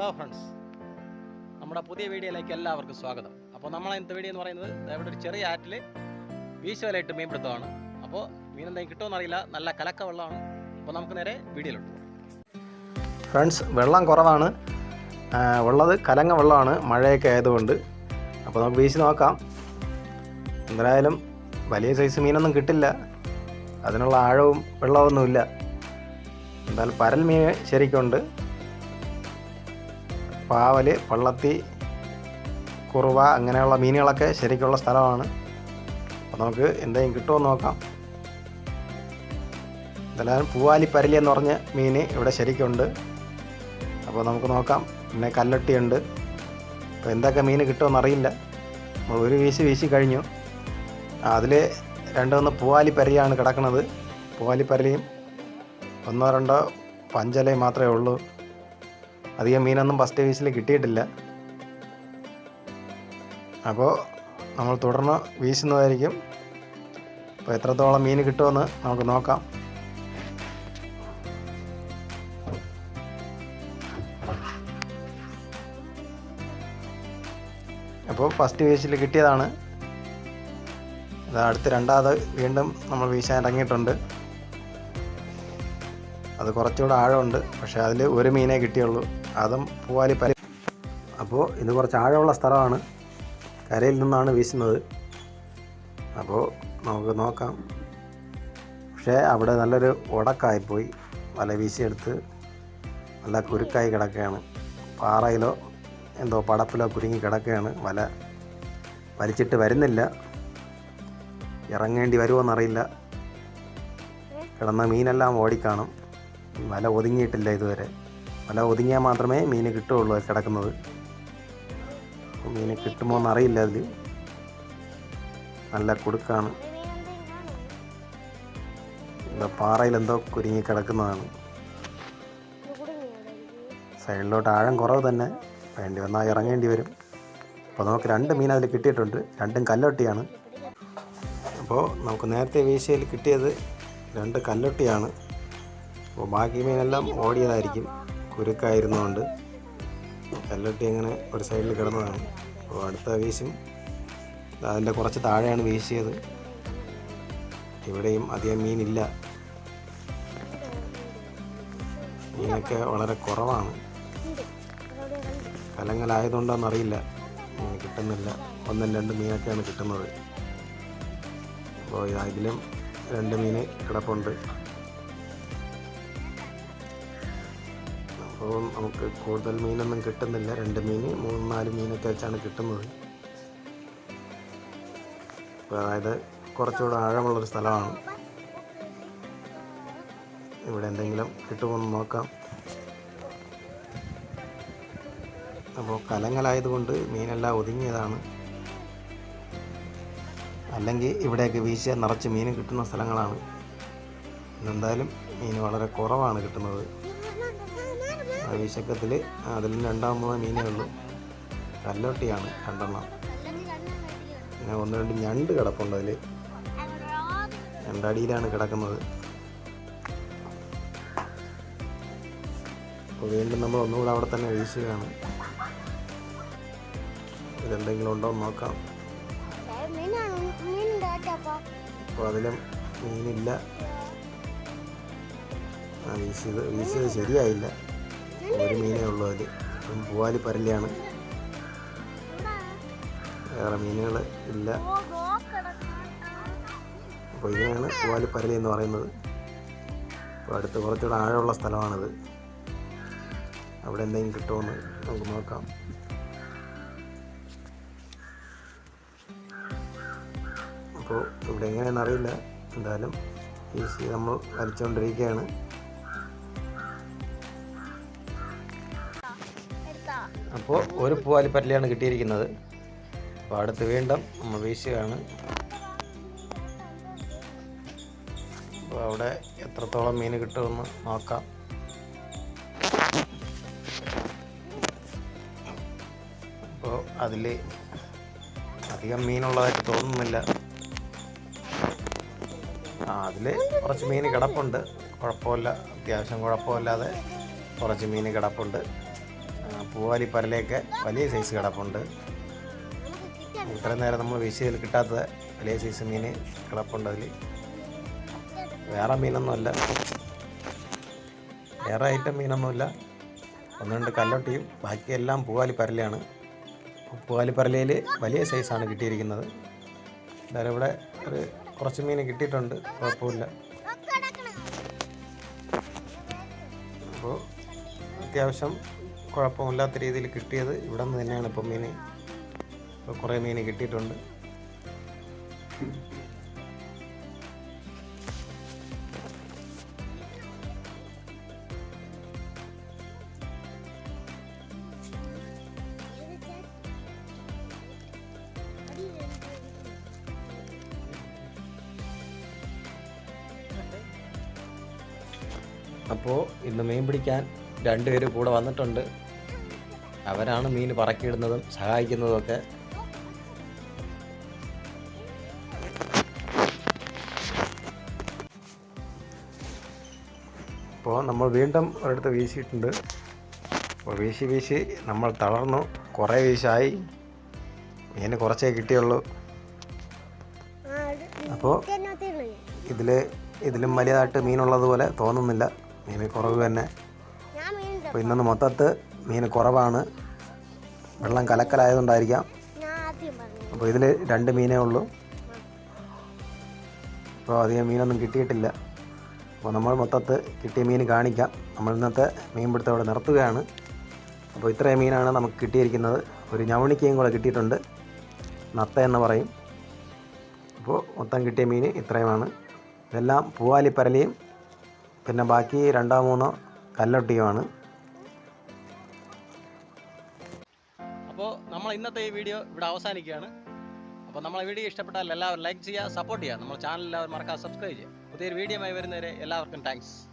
Hello friends നമ്മുടെ പുതിയ വീഡിയോയിലേക്ക് എല്ലാവർക്കും സ്വാഗതം. അപ്പോൾ നമ്മളെ ഇന്നത്തെ വീഡിയോ എന്ന് പറയുന്നത് ഇവിടെ ഒരു ചെറിയ ആറ്റിൽ വീശുവലായിട്ട് മീൻ പിടുത്തമാണ് അപ്പോൾ മീൻ എന്തെങ്കിലും കിട്ടുമെന്ന് അറിയില്ല. നല്ല കലക്ക വെള്ളമാണ്. അപ്പോൾ നമുക്ക് നേരെ വീഡിയോയിലോട്ട് ഫ്രണ്ട്സ് വെള്ളം കുറവാണ്. ഉള്ളത് കലങ്ങ വെള്ളമാണ്. മഴയൊക്കെ ആയതുകൊണ്ട്. അപ്പോൾ നമുക്ക് വീശി നോക്കാം. എന്തായാലും വലിയ സൈസ് മീനൊന്നും കിട്ടില്ല. അതിനുള്ള ആഴവും വെള്ളമൊന്നുമില്ല. എന്തായാലും പരൽ മീൻ ശരിക്കുണ്ട്. പാവൽ പള്ളത്തി കുറുവ അങ്ങനെയുള്ള മീനുകളൊക്കെ ശരിക്കുള്ള സ്ഥലമാണ്. അപ്പോൾ നമുക്ക് എന്തെങ്കിലും കിട്ടുമോ നോക്കാം. എന്തായാലും പൂവാലി പരലി എന്ന് പറഞ്ഞ മീൻ ഇവിടെ ശരിക്കുണ്ട്. അപ്പോൾ നമുക്ക് നോക്കാം. പിന്നെ കല്ലട്ടിയുണ്ട്. അപ്പോൾ എന്തൊക്കെ മീൻ കിട്ടുമെന്നറിയില്ല നമ്മൾ ഒരു വീശി വീശി കഴിഞ്ഞു. അതിൽ രണ്ടൊന്ന് പൂവാലി പരലിയാണ് കിടക്കുന്നത്. പൂവാലി പരലിയും ഒന്നോ രണ്ടോ പഞ്ചലയും മാത്രമേ ഉള്ളൂ. അധികം മീനൊന്നും ഫസ്റ്റ് വീസിൽ കിട്ടിയിട്ടില്ല. അപ്പോൾ നമ്മൾ തുടർന്ന് വീശുന്നതായിരിക്കും. അപ്പോൾ എത്രത്തോളം മീൻ കിട്ടുമെന്ന് നമുക്ക് നോക്കാം. അപ്പോൾ ഫസ്റ്റ് വീശിൽ കിട്ടിയതാണ്. അടുത്ത് രണ്ടാമത് വീണ്ടും നമ്മൾ വീശാൻ ഇറങ്ങിയിട്ടുണ്ട്. അത് കുറച്ചുകൂടെ ആഴമുണ്ട്. പക്ഷേ അതിൽ ഒരു മീനേ കിട്ടിയുള്ളൂ. അതും പൂവാലി പല അപ്പോൾ ഇത് കുറച്ച് ആഴമുള്ള സ്ഥലമാണ്. കരയിൽ നിന്നാണ് വീശുന്നത്. അപ്പോൾ നമുക്ക് നോക്കാം. പക്ഷേ അവിടെ നല്ലൊരു ഉടക്കായിപ്പോയി വല വീശിയെടുത്ത് നല്ല കുരുക്കായി കിടക്കുകയാണ്. പാറയിലോ എന്തോ പടപ്പിലോ കുരുങ്ങി കിടക്കുകയാണ്. വല വലിച്ചിട്ട് വരുന്നില്ല. ഇറങ്ങേണ്ടി വരുമോയെന്നറിയില്ല കിടന്ന മീനെല്ലാം ഓടിക്കാണും. വല ഒതുങ്ങിയിട്ടില്ല ഇതുവരെ. വല ഒതുങ്ങിയാൽ മാത്രമേ മീൻ കിട്ടുകയുള്ളൂ കിടക്കുന്നത്. മീൻ കിട്ടുമോ എന്നറിയില്ല അതിൽ നല്ല കുടുക്കാണ്. പാറയിൽ എന്തോ കുരുങ്ങി കിടക്കുന്നതാണ്. സൈഡിലോട്ട് ആഴം കുറവ് തന്നെ. വേണ്ടി വന്നാൽ ഇറങ്ങേണ്ടി വരും. അപ്പോൾ നമുക്ക് രണ്ട് മീൻ അതിൽ കിട്ടിയിട്ടുണ്ട്. രണ്ടും കല്ലൊട്ടിയാണ്. അപ്പോൾ നമുക്ക് നേരത്തെ വീശയിൽ കിട്ടിയത് രണ്ട് കല്ലൊട്ടിയാണ്. അപ്പോൾ ബാക്കി മീനെല്ലാം ഓടിയതായിരിക്കും. കുരുക്കായിരുന്നുകൊണ്ട് കല്ലൊട്ടി അങ്ങനെ ഒരു സൈഡിൽ കിടന്നതാണ്. അപ്പോൾ അടുത്ത വീശും. അതിന്റെ കുറച്ച് താഴെയാണ് വീശിയത്. ഇവിടെയും അധികം മീനില്ല. മീനൊക്കെ വളരെ കുറവാണ്. കലങ്ങലായതുകൊണ്ടാണെന്നറിയില്ല കിട്ടുന്നില്ല. ഒന്നും രണ്ട് മീനൊക്കെയാണ് കിട്ടുന്നത്. അപ്പോൾ ഇതിലും രണ്ട് മീൻ കിടപ്പുണ്ട്. അപ്പോൾ നമുക്ക് കൂടുതൽ മീനൊന്നും കിട്ടുന്നില്ല. രണ്ട് മീൻ മൂന്ന് നാല് മീനൊക്കെ വെച്ചാണ് കിട്ടുന്നത്. അപ്പോൾ അതായത് കുറച്ചുകൂടെ ആഴമുള്ളൊരു സ്ഥലമാണ്. ഇവിടെ എന്തെങ്കിലും കിട്ടുമെന്ന് നോക്കാം. അപ്പോൾ കലങ്ങലായതുകൊണ്ട് മീനെല്ലാം ഒതുങ്ങിയതാണ്. അല്ലെങ്കിൽ ഇവിടെയൊക്കെ വീശ നിറച്ച് മീൻ കിട്ടുന്ന സ്ഥലങ്ങളാണ്. എന്തായാലും മീൻ വളരെ കുറവാണ് കിട്ടുന്നത്. ആ വീശക്കത്തിൽ അതിൽ രണ്ടാമത്തെ മീനേ ഉള്ളൂ. കല്ലോട്ടിയാണ് രണ്ടെണ്ണം. പിന്നെ ഒന്ന് രണ്ട് ഞണ്ട് കിടപ്പുണ്ട് അതിൽ രണ്ടടിയിലാണ് കിടക്കുന്നത്. അപ്പോൾ വീണ്ടും നമ്മൾ ഒന്നുകൂടെ അവിടെ തന്നെ വീശുകയാണ്. ഇതെന്തെങ്കിലും ഉണ്ടോ എന്ന് നോക്കാം. അപ്പോൾ അതിലും മീനില്ല. വീശിയത് വീശിയത് ശരിയായില്ല. ഒരു മീനേ ഉള്ളൂ അതിൽ അപ്പം പൂവാലി പരലിയാണ്. വേറെ മീനുകൾ ഇല്ല. അപ്പോൾ ഇതിനാണ് പൂവാലി പരലി എന്ന് പറയുന്നത്. അപ്പോൾ അടുത്ത് കുറച്ചുകൂടെ ആഴമുള്ള സ്ഥലമാണിത്. അവിടെ എന്തെങ്കിലും കിട്ടുമെന്ന് നമുക്ക് നോക്കാം. അപ്പോൾ ഇവിടെ എങ്ങനെയാണെന്ന് അറിയില്ല. എന്തായാലും ഈ നമ്മൾ വലിച്ചുകൊണ്ടിരിക്കുകയാണ് അപ്പോൾ ഒരു പൂവാലിപ്പരലിയാണ് കിട്ടിയിരിക്കുന്നത്. അപ്പോൾ അടുത്ത് വീണ്ടും നമ്മൾ വീശുകയാണ്. അപ്പോൾ അവിടെ എത്രത്തോളം മീൻ കിട്ടുമെന്ന് നോക്കാം. അപ്പോൾ അതിൽ അധികം മീനുള്ളതായിട്ട് തോന്നുന്നില്ല. ആ അതിൽ കുറച്ച് മീൻ കിടപ്പുണ്ട്. കുഴപ്പമില്ല. അത്യാവശ്യം കുഴപ്പമില്ലാതെ കുറച്ച് മീൻ കിടപ്പുണ്ട്. പൂവാലി പരലയൊക്കെ വലിയ സൈസ് കിടപ്പുണ്ട്. ഇത്രയും നേരം നമ്മൾ വീശിയതിൽ കിട്ടാത്ത വലിയ സൈസ് മീൻ കിടപ്പുണ്ട് അതിൽ വേറെ മീനൊന്നുമല്ല. വേറെ ഐറ്റം മീനൊന്നുമില്ല. ഒന്ന് രണ്ട് കല്ലൊട്ടിയും ബാക്കിയെല്ലാം പൂവാലി പരലയാണ്. പൂവാലി പരലയിൽ വലിയ സൈസാണ് കിട്ടിയിരിക്കുന്നത്. എന്തായാലും ഇവിടെ ഒരു കുറച്ച് മീൻ കിട്ടിയിട്ടുണ്ട്. കുഴപ്പമില്ല. അപ്പോൾ അത്യാവശ്യം കുഴപ്പമില്ലാത്ത രീതിയിൽ കിട്ടിയത് ഇവിടെ നിന്ന് തന്നെയാണ് ഇപ്പം മീൻ. ഇപ്പോൾ കുറേ മീൻ കിട്ടിയിട്ടുണ്ട്. അപ്പോൾ ഇന്ന് മീൻ പിടിക്കാൻ രണ്ടുപേര് കൂടെ വന്നിട്ടുണ്ട്. അവരാണ് മീൻ പറക്കിയിടുന്നതും സഹായിക്കുന്നതും ഒക്കെ അപ്പോൾ നമ്മൾ വീണ്ടും ഒരിടത്ത് വീശിയിട്ടുണ്ട്. അപ്പോൾ വീശി വീശി നമ്മൾ തളർന്നു. കുറേ വീശായി. മീൻ കുറച്ചേ കിട്ടിയുള്ളൂ. അപ്പോൾ ഇതിൽ ഇതിലും വലിയതായിട്ട് മീനുള്ളതുപോലെ തോന്നുന്നില്ല. മീൻ കുറവ് തന്നെ. അപ്പോൾ ഇന്നൊന്ന് മൊത്തത്ത് മീൻ കുറവാണ്. വെള്ളം കലക്കലായതുകൊണ്ടായിരിക്കാം. അപ്പോൾ ഇതിൽ രണ്ട് മീനേ ഉള്ളൂ. അപ്പോൾ അധികം മീനൊന്നും കിട്ടിയിട്ടില്ല. അപ്പോൾ നമ്മൾ മൊത്തത്ത് കിട്ടിയ മീൻ കാണിക്കാം. നമ്മൾ ഇന്നത്തെ മീൻ പിടുത്തം ഇവിടെ നിർത്തുകയാണ്. അപ്പോൾ ഇത്രയും മീനാണ് നമുക്ക് കിട്ടിയിരിക്കുന്നത്. ഒരു ഞവണിക്കയും കൂടെ കിട്ടിയിട്ടുണ്ട്. നത്ത എന്ന് പറയും. അപ്പോൾ മൊത്തം കിട്ടിയ മീൻ ഇത്രയുമാണ്. ഇതെല്ലാം പൂവാലിപ്പരലിയും പിന്നെ ബാക്കി രണ്ടോ മൂന്നോ കല്ലൊട്ടിയുമാണ്. അപ്പോൾ നമ്മൾ ഇന്നത്തെ ഈ വീഡിയോ ഇവിടെ അവസാനിക്കുകയാണ്. അപ്പോൾ നമ്മളെ വീഡിയോ ഇഷ്ടപ്പെട്ടാൽ എല്ലാവരും ലൈക്ക് ചെയ്യുക സപ്പോർട്ട് ചെയ്യുക. നമ്മുടെ ചാനൽ എല്ലാവരും മറക്കാതെ സബ്സ്ക്രൈബ് ചെയ്യുക. പുതിയൊരു വീഡിയോ ആയി വരുന്നവരെ എല്ലാവർക്കും താങ്ക്സ്